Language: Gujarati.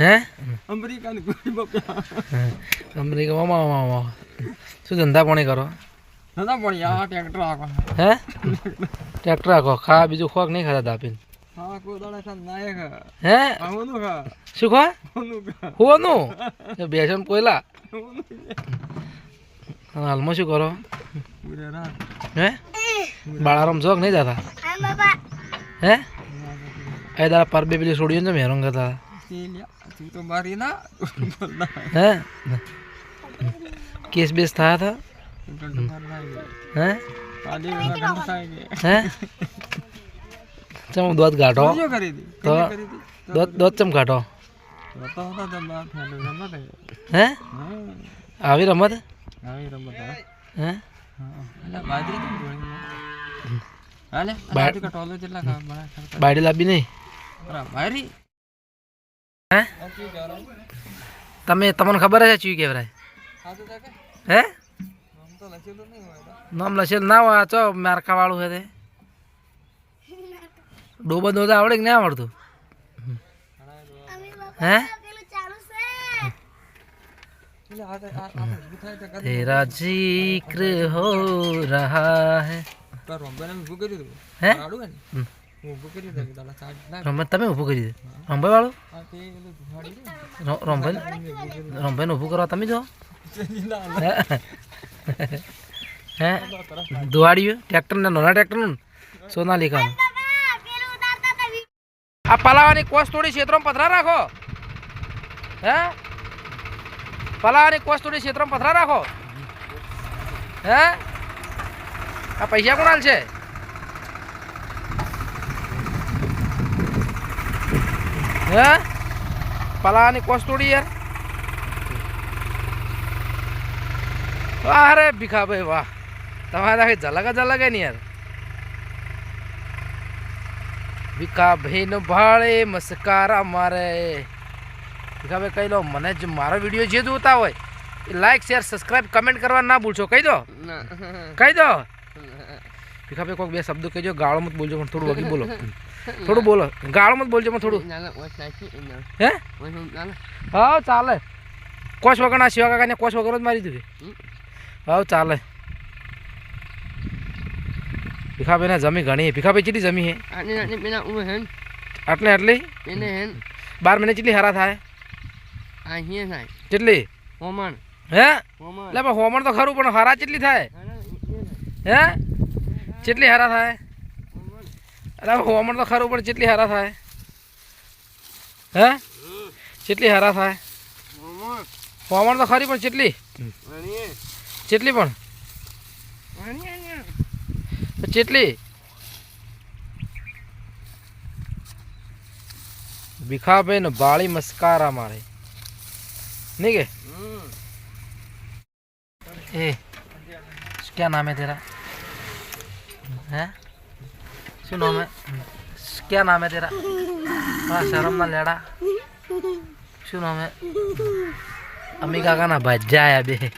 હે? અમેરિકા મામા મામા. શું ધંધા પાણી કરો? ધંધા પાણી આ ટ્રેક્ટર આખો. હે? ટ્રેક્ટર આખો. ખા બીજું ખોક નહીં ખાતા દાપીને હાલમાં શું કરો? હે? બાળા રમશો કે નહીં જતા? હે? એ દાડા પર બે પેલી છોડીઓ ને મેરંગ હતા સીલિયા તું તો મારી ના હે કેસ બેસ થયા હતા માર હે હે ચમ દોધ ગાઢો જો કરી દી તો કરી દી દોધ દોધ ચમ ગાઢો હે હા આવી રમત આવી રમત હા કરતા બાયડી લાવી નહીં બરા બારી હે ઓકે કરો તમે તમને ખબર છે ચૂઈ કેવરાય હા તો કે હે નામ તો લખેલું નહીં હોય નામ લખેલ ના હોય આ ચો મારકા વાળું છે તે ડોબો દોધા આવડે કે ના આવડતું હે એટલે આ તો આ આ ઊભું થાય તો કરી તેરા जिक्र हो रहा है પર રંબે ને ઊભું કર્યું તું હે ને ના રંભાઈ તમે ઊભું કરી દે. રમભાઈ વાળો? રમભાઈ ને? રંભાઈ ઊભું કરવા તમે જો હે? દુવાડ્યું ટ્રેક્ટર ને નાના ટ્રેક્ટરનું સોનાલિકાનું આ પલાવાની કોસ થોડી ક્ષેત્રમાં પથરા રાખો. હે? પલાવાની કોસ થોડી ક્ષેત્રમાં પથરા રાખો. હે? આ પૈસા કોણ છે હે? પલાવાની કોસ થોડી યાર. વાહ રે ભીખાભાઈ વાહ. તમારા આખી ઝલક જ અલગ ને યાર. ભીખાભાઈ નો ભાળે મસ્કારા મારે. ભીખાભાઈ કહી દો મને જ મારો વીડિયો જે જોતા હોય લાઈક શેર સબસ્ક્રાઈબ કમેન્ટ કરવા ના ભૂલશો. કહી દો. કહી દો. ભીખાભાઈ કોઈક બે શબ્દો કહેજો ગાળો મત બોલજો પણ થોડું વગી બોલો. થોડું બોલો ગાળો મત બોલજો પણ થોડું. હે? હા ચાલે. કોશ વગર ના શિવા કાકાને કોશ વગર જ મારી દીધું હા ચાલે. ભીખાભાઈને જમી ઘણી ભીખાભાઈ કેટલી જમી હે આટલે આટલી બાર મહિને કેટલી હારા થાય? કેટલી હોમણ. હે? હોમણ. એટલે હોમણ તો ખરું પણ હારા કેટલી થાય. હે? કેટલી હારા થાય અરે હોમણ તો ખરું પણ કેટલી હારા થાય હે કેટલી હારા થાય હોમણ હોમણ તો ખરી પણ કેટલી અણીએ કેટલી પણ અણીએ તો કેટલી ભીખાભાઈ ને બાળી મસ્કારા મારે નહીં કે ए क्या नाम है तेरा હે? શું નામ હે? ક્યાં નામ હે તેરા? હા શરમ ના લેડા. શું નામ હે? અમી કાકાના ભજ્જા આયા બે.